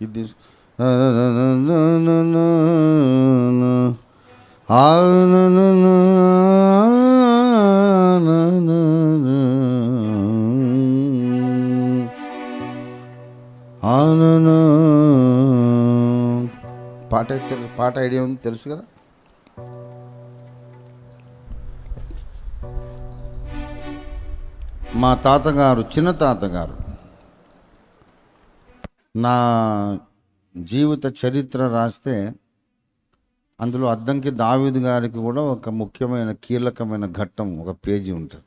ఇది పాట పాట ఐడియా ఉంది తెలుసు కదా మా తాతగారు చిన్న తాతగారు నా జీవిత చరిత్ర రాస్తే అందులో అద్దంకి దావీదు గారికి కూడా ఒక ముఖ్యమైన కీలకమైన ఘట్టం ఒక పేజీ ఉంటుంది.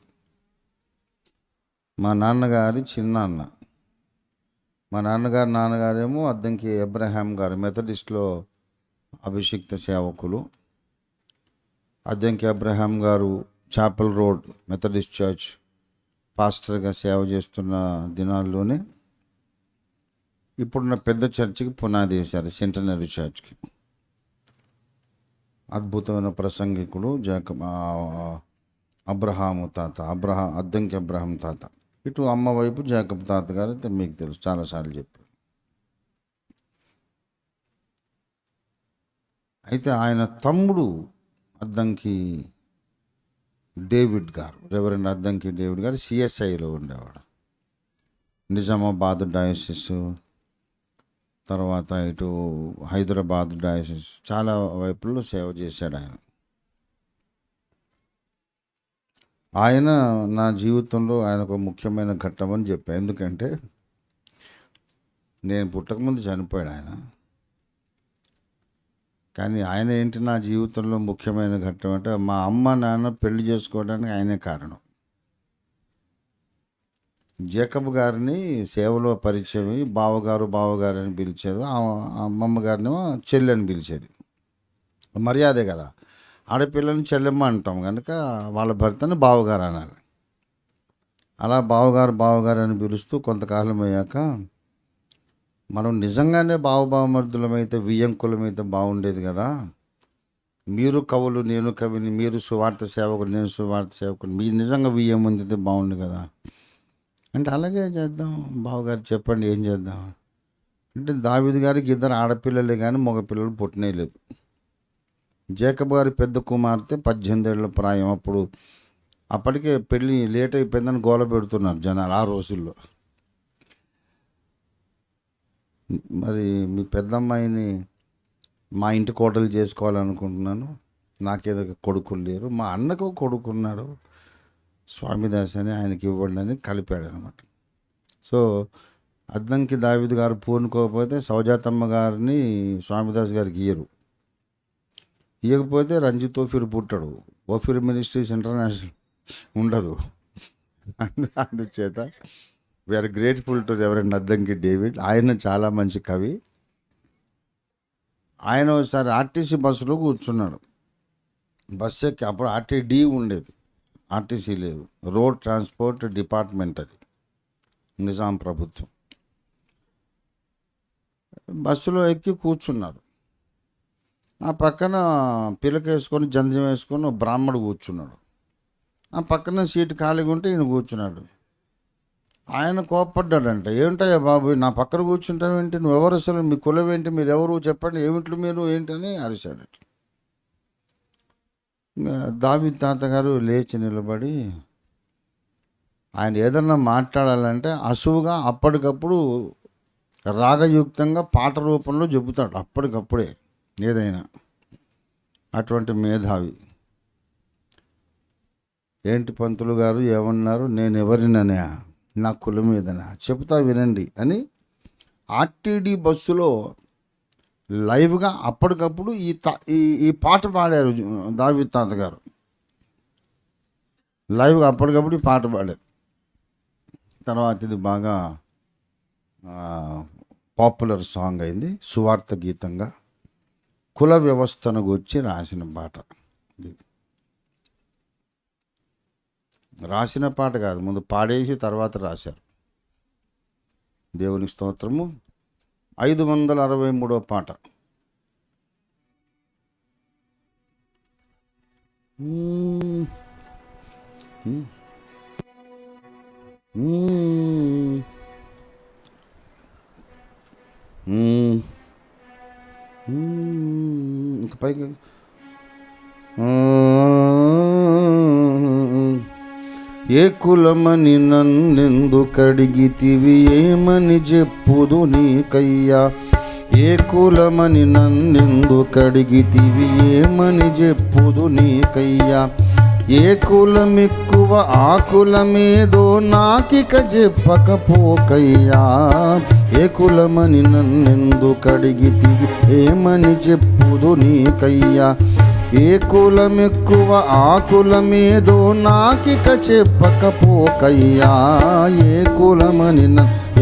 మా నాన్నగారి చిన్నాన్న. మా నాన్నగారు నాన్నగారేమో అద్దంకి అబ్రహాం గారు మెథడిస్ట్లో అభిషిక్త సేవకులు. Addanki Abraham garu chapel road Methodist church పాస్టర్గా సేవ చేస్తున్న దినాల్లోనే ఇప్పుడున్న పెద్ద చర్చికి పునాది వేశారు సెంటనరీ చర్చ్కి. అద్భుతమైన ప్రసంగికుడు జాక అబ్రహాము తాత అబ్రహా అద్దంకి అబ్రహాం తాత. ఇటు అమ్మ వైపు జాకబ్ తాత గారు అయితే మీకు తెలుసు చాలాసార్లు చెప్పారు. అయితే ఆయన తమ్ముడు అద్దంకి డేవిడ్ గారు రెవరెండ్ అద్దంకి డేవిడ్ గారు సిఎస్ఐలో ఉండేవాడు. నిజామాబాద్ డయాసిస్ తర్వాత ఇటు హైదరాబాద్ డయాసిస్ చాలా వైపుల్లో సేవ చేశాడు ఆయన. ఆయన నా జీవితంలో ఆయన ఒక ముఖ్యమైన ఘట్టం అని చెప్పా. ఎందుకంటే నేను పుట్టకముందు చనిపోయాడు ఆయన. కానీ ఆయన ఏంటి నా జీవితంలో ముఖ్యమైన ఘట్టం అంటే మా అమ్మ నాన్న పెళ్ళి చేసుకోవడానికి ఆయనే కారణం. జేకబ్ గారిని సేవలో పరిచయం బావగారు బావగారు అని పిలిచేది. అమ్మమ్మ గారిని చెల్లి అని పిలిచేది. మర్యాదే కదా. ఆడపిల్లని చెల్లెమ్మ అంటాం కనుక వాళ్ళ భర్తని బావగారు అనాలి అలా బావగారు బావగారు అని పిలుస్తూ కొంతకాలం అయ్యాక మనం నిజంగానే బావబావమర్దులమైతే వియ్యంకులమైతే బాగుండేది కదా. మీరు కవులు నేను కవిని మీరు సువార్త సేవకుడు నేను సువార్త సేవకుడు మీరు నిజంగా వియ్యం పొందితే బాగుండు కదా. అంటే అలాగే చేద్దాం. బావగారు చెప్పండి ఏం చేద్దాం? అంటే దావిద్ గారికి ఇద్దరు ఆడపిల్లలే కానీ మగపిల్లలు పుట్టినే లేదు. జేకబ్ గారి పెద్ద కుమార్తె పద్దెనిమిది ఏళ్ళ ప్రాయం అప్పుడు. అప్పటికే పెళ్ళి లేట్ అయిపోయిందని గోల పెడుతున్నారు జనాలు ఆ రోజుల్లో. మరి మీ పెద్దమ్మాయిని మా ఇంటి కోటలు చేసుకోవాలనుకుంటున్నాను. నాకేదో కొడుకులు లేరు. మా అన్నకు కొడుకున్నాడు. స్వామిదాస్ అని ఆయనకి ఇవ్వండి కలిపాడు అనమాట సో అద్దంకి దావిద్ గారు పూనుకోకపోతే సౌజాతమ్మ గారిని స్వామిదాస్ గారికి ఇయ్యరు. ఇవ్వకపోతే రంజిత్ ఓఫిర్ పుట్టాడు. ఓఫిర్ మినిస్ట్రీస్ ఇంటర్నేషనల్ ఉండదు. అందుచేత we are grateful to reverend Addanki David. ఆయన చాలా మంచి కవి. ఆయన ఒకసారి ఆర్టీసీ బస్సులో కూర్చున్నాడు. బస్సు ఎక్కి అప్పుడు ఆర్టీడీ ఉండేది. ఆర్టీసీ లేదు. రోడ్ ట్రాన్స్పోర్ట్ డిపార్ట్మెంట్ అది. నిజాం ప్రభుత్వం. బస్సులో ఎక్కి కూర్చున్నారు. ఆ పక్కన పిలక వేసుకొని జంధ్యం వేసుకొని బ్రాహ్మడు కూర్చున్నాడు. ఆ పక్కన సీటు ఖాళీగా ఉంటే ఈయన కూర్చున్నాడు. ఆయన కోపడ్డాడంట ఏమిటయ్యా బాబు నా పక్కన కూర్చుంటావేంటి? నువ్వెవరు అసలు? మీ కులం ఏంటి? మీరు ఎవరు చెప్పండి. ఏమిట్లు మీరు? ఏంటని అరిశాడట. దావి తాతగారు లేచి నిలబడి ఆయన ఏదన్నా మాట్లాడాలంటే అసువుగా అప్పటికప్పుడు రాగయుక్తంగా పాట రూపంలో చెబుతాడు అప్పటికప్పుడే ఏదైనా. అటువంటి మేధావి. ఏంటి పంతులు గారు ఏమన్నారు? నేను ఎవరిననే నా కులం మీదనా? చెబుతా వినండి అని ఆర్టీడీ బస్సులో లైవ్గా అప్పటికప్పుడు ఈ ఈ ఈ పాట పాడారు దావి తాత గారు లైవ్గా అప్పటికప్పుడు ఈ పాట పాడారు. తర్వాత ఇది బాగా పాపులర్ సాంగ్ అయింది. సువార్త గీతంగా కుల వ్యవస్థను గురించి రాసిన పాట ఇది. రాసిన పాట కాదు ముందు పాడేసి తర్వాత రాశారు. దేవునికి స్తోత్రము. ఐదు వందల అరవై మూడో పాట ఇంకా పైకి ఏ కులమని నన్నెందు కడిగితివి ఏమని చెప్పుదు నీకయ్యా? ఏ కులమని నన్నెందు కడిగితివి ఏమని చెప్పుదు నీకయ్యా? ఏ కులం ఎక్కువ ఆ కులమేదో నాకిక చెప్పకపోకయ్యా. ఏ కులమని నన్నెందు కడిగితివి ఏమని చెప్పుదు నీకయ్యా? ఏ కులం ఎక్కువ ఆ కులమేదో నాకిక చెప్పకపోకయ్యా. ఏ కులమని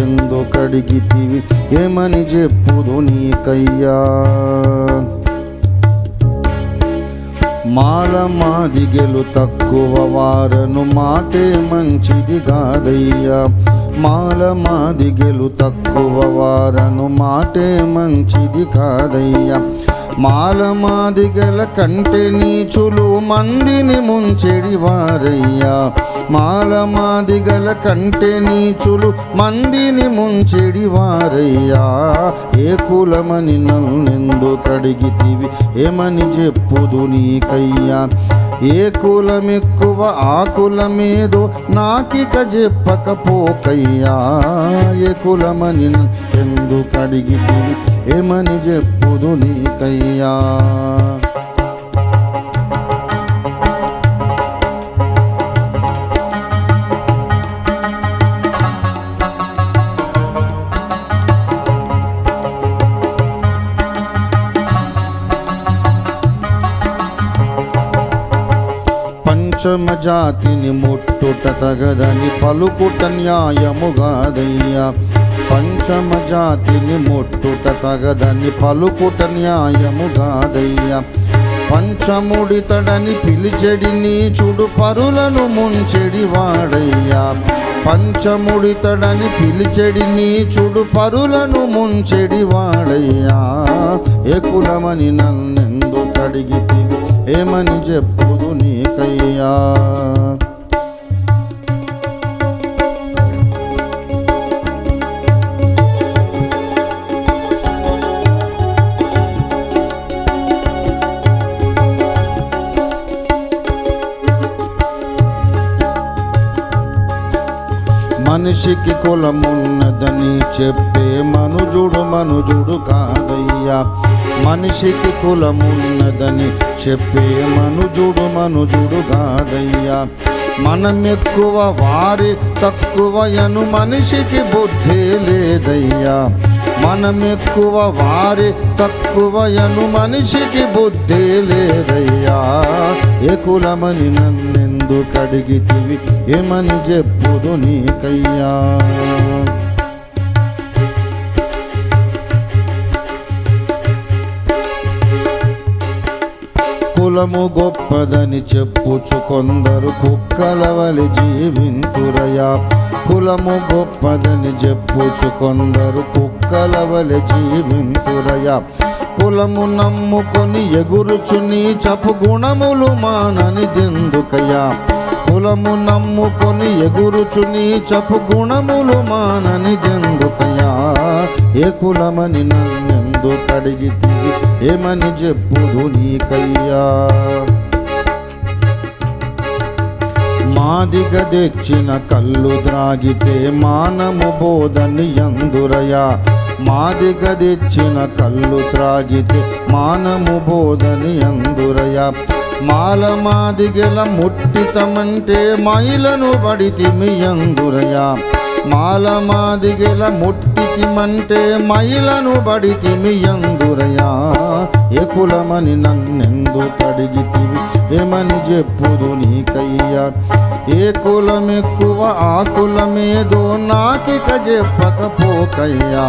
ఎందు కడిగితివి ఏమని చెప్పుదు నీకయ్యా? మాల మాదిగెలు తక్కువ వారను మాటే మంచిది కాదయ్యా. మాల మాదిగెలు తక్కువ వారను మాటే మంచిది కాదయ్యా. మాలమాదిగల కంటే నీచులు మందిని ముంచెడి వారయ్యా. మాలమాదిగల కంటే నీచులు మందిని ముంచెడి వారయ్యా. ఏ కులమని నన్నెందు కడిగితివి ఏమని చెప్పుదు నీకయ్యా? ఏ కులమెక్కువ ఆ కులమేదో నాకిక చెప్పకపోకయ్యా ఏ కులమని ఎందుకడిగి ఏమని చెప్పుదు నీకయ్యా? పంచమ జాతిని ముట్టుట తగదని పలుకుట న్యాయముగాదయ్యా పంచమ జాతిని ముట్టుట తగదని పలుకుట న్యాయముగాదయ్యా పంచముడితడని పిలిచెడి నీచుడు పరులను ముంచెడి వాడయ్యా. పంచముడితడని పిలిచెడి నీచుడు పరులను ముంచెడి వాడయ్యా. ఏ కులమని నన్నెందు తడిగి ఏమని చెప్పు? నీకయ్యా మనిషికి కులమున్నదని చెప్పే మనుజుడు మనుజుడు కాదయ్యా. మనిషికి కులమున్నదని చెప్పే మనుజుడు మనుజుడు గాడయ్యా మనం ఎక్కువ వారి తక్కువయను మనిషికి బుద్ధి లేదయ్యా. మనం ఎక్కువ వారి తక్కువయను మనిషికి బుద్ధి లేదయ్యా. ఏ కులమని నన్నెందు కడిగితివి ఏమని చెప్పుదు నీకయ్యా? కులము గొప్పదని చెప్పుచు కొందరు కుక్కల వలి జీవింతురయా. కులము గొప్పదని చెప్పుచు కొందరు కుక్కల వలి జీవింతురయా. కులము నమ్ముకొని ఎగురుచుని చపు గుణములు మానని దెందుకయ్యా కులము నమ్ముకొని ఎగురుచుని చపు గుణములు మానని దెందుకయ్యా ఏ కులమని నన్నెందు కడిగితివి ఏమని చెప్పుదు నీకయ్యా? మాదిగ తెచ్చిన కళ్ళు త్రాగితే మానము బోధని ఎందురయా మాదిగ తెచ్చిన కళ్ళు త్రాగితే మానము బోధని ఎందురయా మాల మాదిగల ముట్టితమంటే మైలను పడితిమి ఎందురయా మాలమాదిగల ముట్టితిమంటే మైలను బడితిమి ఎందురయా ఏ కులమని నన్నెందు కడిగితివి ఏమని చెప్పుదు నీకయ్యా. ఏ కులమెక్కువ ఆ కులమేదో నాకిక చెప్పకపోకయ్యా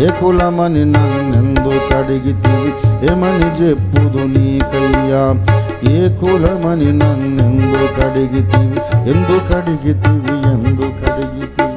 ఏ కులమని నన్నెందు కడిగితివి ఏమని చెప్పుదు నీకయ్యా. ఏ కులమని నన్నెందుకడిగితివి ఎందుకడిగితివి ఎందుకడిగితివి